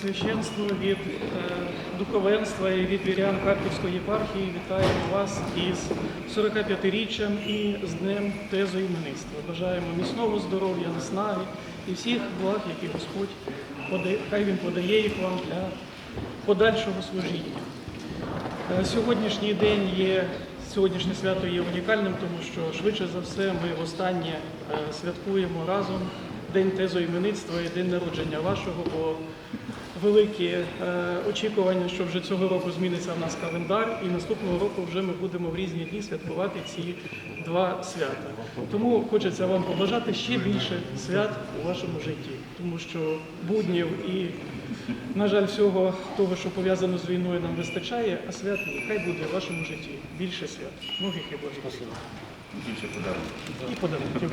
Священство від е, духовенства і від вірян Харківської єпархії вітаємо вас із 45-річчям і з Днем тезу іменництва. Бажаємо міцного здоров'я, наснаги і всіх благ, які Господь подає, хай Він подає їх вам для подальшого служіння. Е, Сьогоднішній день є, сьогоднішнє свято є унікальним, тому що швидше за все ми востаннє е, святкуємо разом День тезоіменництва і день народження вашого, бо великі е, очікування, що вже цього року зміниться в нас календар, і наступного року вже ми будемо в різні дні святкувати ці два свята. Тому хочеться вам побажати ще більше свят у вашому житті, тому що буднів і на жаль, всього того, що пов'язано з війною, нам вистачає, а свят ні. хай буде в вашому житті більше свят. Многих і Божих. Більше подарунків. І подарунків.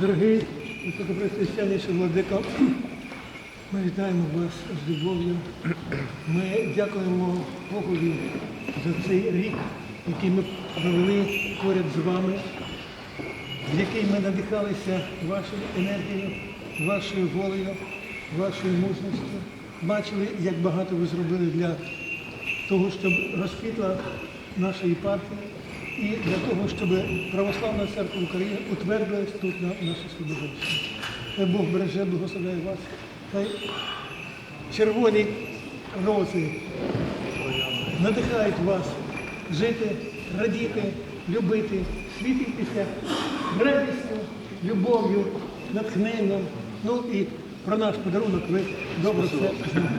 Дорогий високопресвященніший владико, ми вітаємо вас з любов'ю. Ми дякуємо Богові за цей рік, який ми провели поряд з вами, в який ми надихалися вашою енергією, вашою волею, вашою мужністю. Бачили, як багато ви зробили для того, щоб розквітла наша єпархія і для того, щоб Православна церква України утвердилась тут на нашій Слобожанщині. Хай Бог береже, благословляє вас. Хай червоні рози надихають вас жити, радіти, любити, світитися радістю, любов'ю, натхненням. Ну і про наш подарунок ви добре все знаєте.